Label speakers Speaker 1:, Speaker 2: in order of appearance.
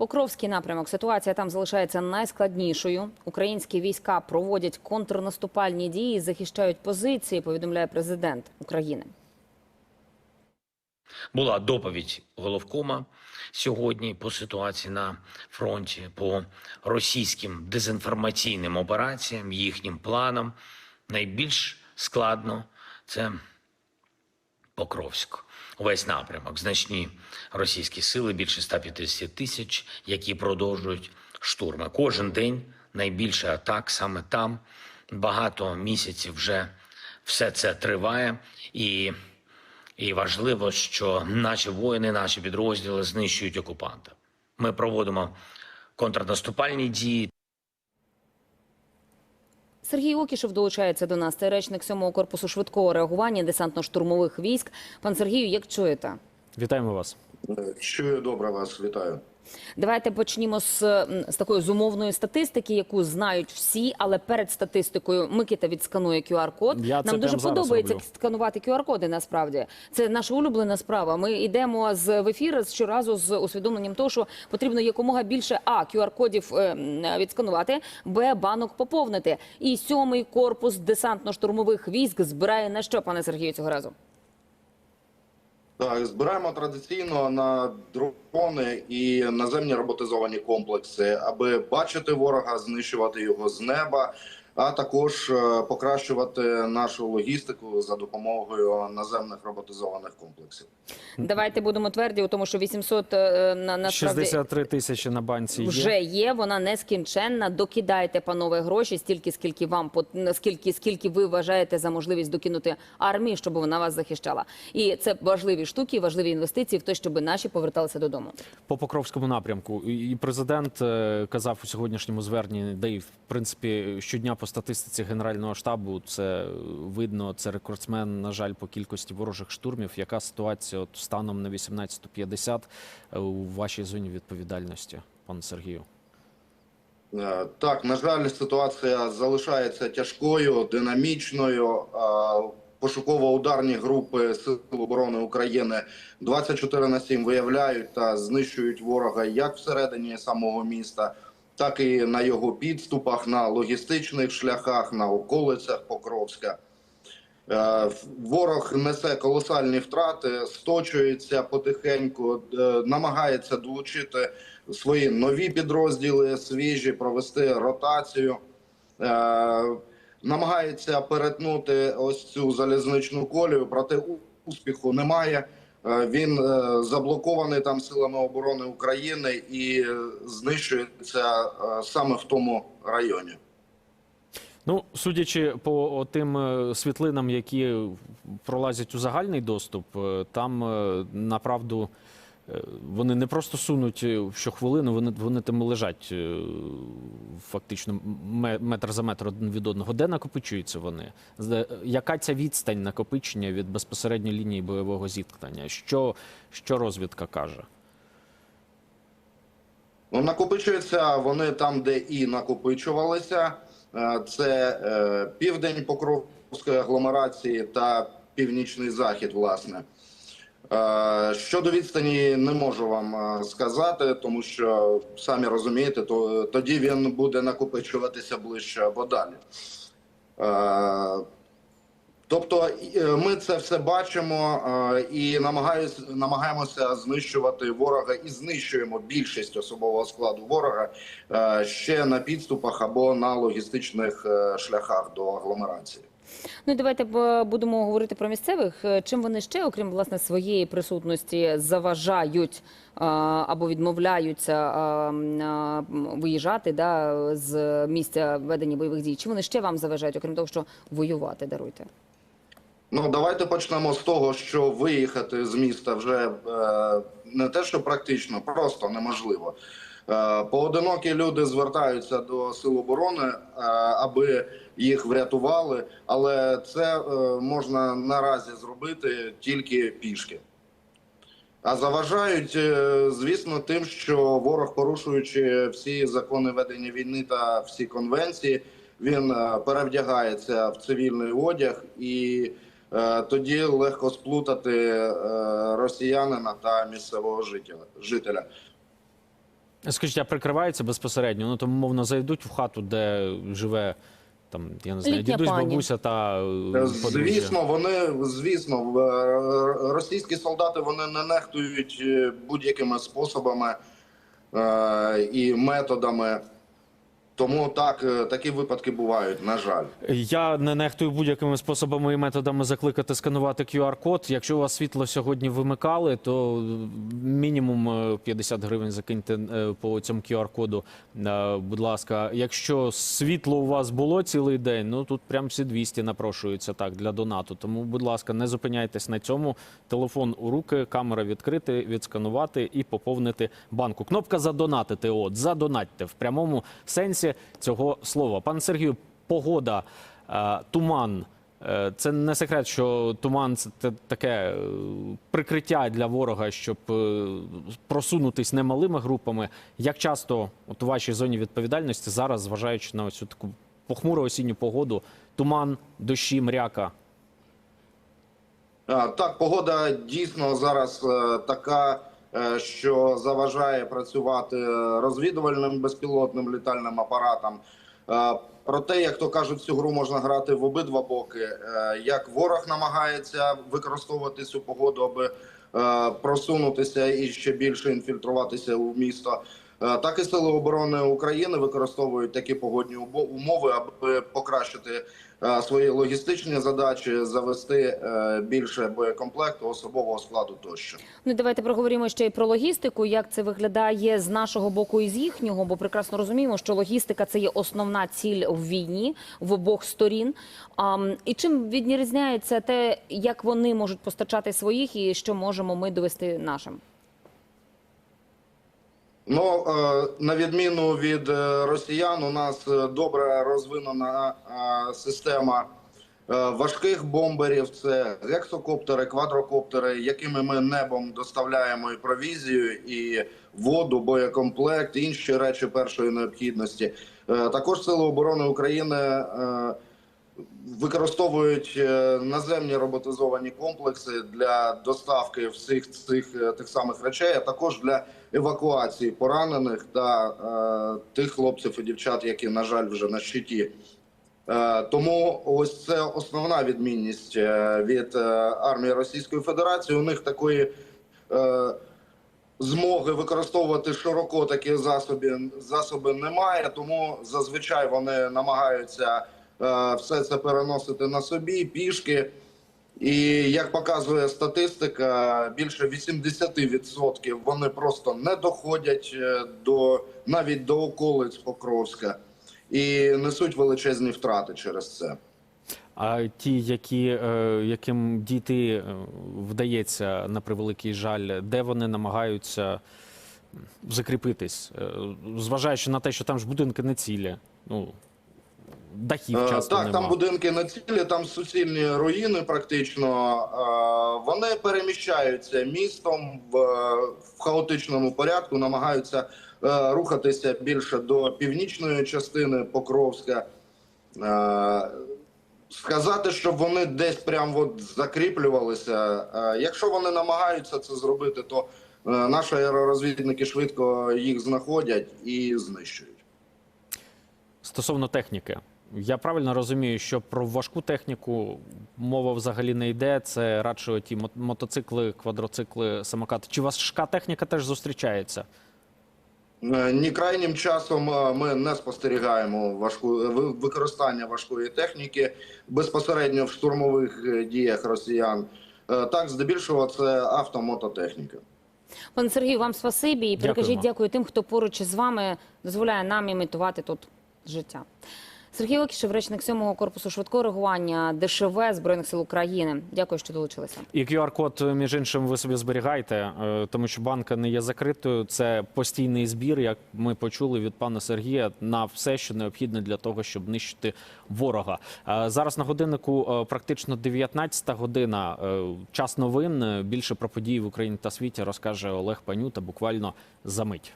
Speaker 1: Покровський напрямок. Ситуація там залишається найскладнішою. Українські війська проводять контрнаступальні дії, захищають позиції. Повідомляє президент України.
Speaker 2: Була доповідь головкома сьогодні по ситуації на фронті, по російським дезінформаційним операціям, їхнім планам. Найбільш складно це Покровськ. Увесь напрямок, значні російські сили, більше 150 тисяч, які продовжують штурми. Кожен день найбільше атак саме там. Багато місяців вже все це триває. І і важливо, що наші воїни, наші підрозділи знищують окупанта. Ми проводимо контрнаступальні дії.
Speaker 1: Сергій Окішев долучається до нас. Це речник 7-го корпусу швидкого реагування десантно-штурмових військ. Пан Сергію, як чуєте?
Speaker 3: Вітаємо вас.
Speaker 4: Чую добре вас, вітаю.
Speaker 1: Давайте почнімо з, з такої зумовної статистики, яку знають всі, але перед статистикою Микита відсканує QR-код.
Speaker 3: Я
Speaker 1: Нам дуже подобається
Speaker 3: роблю.
Speaker 1: сканувати QR-коди. Насправді це наша улюблена справа. Ми йдемо з в ефір щоразу з усвідомленням того, що потрібно якомога більше а QR-кодів е, відсканувати, б банок поповнити. І сьомий корпус десантно-штурмових військ збирає на що, пане Сергію, цього разу?
Speaker 4: Так, збираємо традиційно на дрони і наземні роботизовані комплекси, аби бачити ворога, знищувати його з неба, а також е, покращувати нашу логістику за допомогою наземних роботизованих комплексів.
Speaker 1: Давайте будемо тверді у тому, що 800 е, на насправді
Speaker 3: 63 тисячі на банці є.
Speaker 1: вже є. Вона нескінченна. Докидайте, панове, гроші стільки, скільки вам скільки, скільки ви вважаєте за можливість докинути армії, щоб вона вас захищала. І це важливі штуки, важливі інвестиції в те, щоб наші поверталися додому.
Speaker 3: по Покровському напрямку. І президент е, казав у сьогоднішньому зверненні, де і в принципі щодня по статистиці Генерального штабу це видно. Це рекордсмен, на жаль, по кількості ворожих штурмів. Яка ситуація от станом на 18.50 е, у вашій зоні відповідальності, пане Сергію?
Speaker 4: Е, Так, на жаль, ситуація залишається тяжкою, динамічною. Е, Пошуково-ударні групи Сил оборони України 24 на 7 виявляють та знищують ворога як всередині самого міста, так і на його підступах, на логістичних шляхах, на околицях Покровська. Е, Ворог несе колосальні втрати, сточується потихеньку, е, намагається долучити свої нові підрозділи, свіжі, провести ротацію. Е, Намагається перетнути ось цю залізничну колію, проте успіху немає. Е, Він е, заблокований там силами оборони України і е, знищується саме в тому районі.
Speaker 3: Ну, судячи по тим світлинам, які пролазять у загальний доступ, там направду вони не просто сунуть е, щохвилину, вони, вони там лежать е, фактично метр за метр один від одного. Де накопичуються вони? Яка ця відстань накопичення від безпосередньої лінії бойового зіткнення? Що, що розвідка каже?
Speaker 4: Ну, накопичуються вони там, де і накопичувалися. Е, Це е, південь Покровської агломерації та північний захід, власне. Е, Щодо відстані не можу вам е, сказати, тому що самі розумієте, то тоді він буде накопичуватися ближче або далі. Е, Тобто ми це все бачимо і намагаємося знищувати ворога і знищуємо більшість особового складу ворога ще на підступах або на логістичних шляхах до агломерації.
Speaker 1: Ну і давайте будемо говорити про місцевих. Е, Чим вони ще, окрім власне своєї присутності, заважають або відмовляються м, виїжджати да, з місця ведення бойових дій? Чим вони ще вам заважають, окрім того, що воювати даруйте?
Speaker 4: Ну давайте почнемо з того, що виїхати з міста вже е, не те, що практично, просто неможливо. Е, поодинокі люди звертаються до сил оборони, е, аби їх врятували, але це е, можна наразі зробити тільки пішки. А заважають, звісно, тим, що ворог, порушуючи всі закони ведення війни та всі конвенції, він перевдягається в цивільний одяг, і е, тоді легко сплутати е, росіянина та місцевого жителя.
Speaker 3: Скажіть, а прикривається безпосередньо? Ну там, мовно, зайдуть в хату, де живе там, я не знаю,
Speaker 1: Літня
Speaker 3: дідусь,
Speaker 1: пані.
Speaker 3: бабуся та е, подружжя.
Speaker 4: Звісно, вони звісно, е, російські солдати вони не нехтують е, будь-якими способами е, і методами. Тому так, е, такі випадки бувають, на жаль.
Speaker 3: Я не нехтую будь-якими способами і методами закликати сканувати QR-код. Якщо у вас світло сьогодні вимикали, то мінімум е, 50 гривень закиньте е, по цьому QR-коду. Е, Будь ласка, якщо світло у вас було цілий день, ну тут прям всі 200 напрошуються так для донату. Тому, будь ласка, не зупиняйтесь на цьому. Телефон у руки, камера відкрити, відсканувати і поповнити банку. Кнопка задонатити. От задонатьте в прямому сенсі цього слова. Пан Сергію, погода, е, туман. Е, Це не секрет, що туман це таке е, прикриття для ворога, щоб просунутись немалими групами. Як часто от у вашій зоні відповідальності зараз, зважаючи на цю таку похмуру осінню погоду, туман, дощі, мряка?
Speaker 4: Так, погода дійсно зараз така, що заважає працювати розвідувальним безпілотним літальним апаратам. Про Проте, як то кажуть, цю гру можна грати в обидва боки. Е, Як ворог намагається використовувати цю погоду, аби е, просунутися і ще більше інфільтруватися у місто. Е, Так і сили оборони України використовують такі погодні умови, аби покращити е, свої логістичні задачі, завести е, більше боєкомплекту, особового складу тощо.
Speaker 1: Ну, давайте проговоримо ще й про логістику. Як це виглядає з нашого боку і з їхнього, бо прекрасно розуміємо, що логістика це є основна ціль в війні в обох сторін. І чим відрізняється те, як вони можуть постачати своїх, і що можемо ми довести нашим?
Speaker 4: Ну е, на відміну від е, росіян, у нас е, добре розвинена система важких бомберів. Це гексокоптери, квадрокоптери, якими ми небом доставляємо і провізію, і воду, боєкомплект, інші речі першої необхідності. Також сили оборони України. використовують наземні роботизовані комплекси для доставки всіх цих тих самих речей, а також для евакуації поранених та е, тих хлопців і дівчат, які на жаль вже на щиті. Е, Тому ось це основна відмінність е, від е, армії Російської Федерації. У них такої змоги використовувати широко такі засоби, засоби немає, тому зазвичай вони намагаються все це переносити на собі пішки. І як показує статистика, більше 80% вони просто не доходять е, до навіть до околиць Покровська. І несуть величезні втрати через це.
Speaker 3: А ті, які, е, яким дійти е, вдається на превеликий жаль, де вони намагаються закріпитись, зважаючи на те, що там ж будинки не цілі, ну дахів
Speaker 4: Е,
Speaker 3: часто
Speaker 4: Так,
Speaker 3: нема.
Speaker 4: там будинки на цілі, там суцільні руїни. Практично Е, вони переміщаються містом в, в хаотичному порядку, намагаються е, рухатися більше до північної частини Покровська. Сказати, щоб вони десь прям от закріплювалися. Якщо вони намагаються це зробити, то наші аеророзвідники швидко їх знаходять і знищують.
Speaker 3: Стосовно техніки, я правильно розумію, що про важку техніку мова взагалі не йде. Це радше ті мотоцикли, квадроцикли, самокати. Чи важка техніка теж зустрічається?
Speaker 4: Е, Ні крайнім часом е, ми не спостерігаємо важку е, використання важкої техніки безпосередньо в штурмових діях росіян. Так, здебільшого це автомототехніка.
Speaker 1: Пане Сергію, вам спасибі і перекажіть дякую тим, хто поруч із вами дозволяє нам імітувати тут життя. Сергій Окішев, речник 7-го корпусу швидкого реагування ДШВ Збройних сил України. Дякую, що долучилися.
Speaker 3: І QR-код, між іншим, ви собі зберігайте, е, тому що банка не є закритою. Це постійний збір, як ми почули від пана Сергія, на все, що необхідне для того, щоб нищити ворога. Е, Зараз на годиннику е, практично 19 година. Час новин. Більше про події в Україні та світі розкаже Олег Панюта буквально за мить.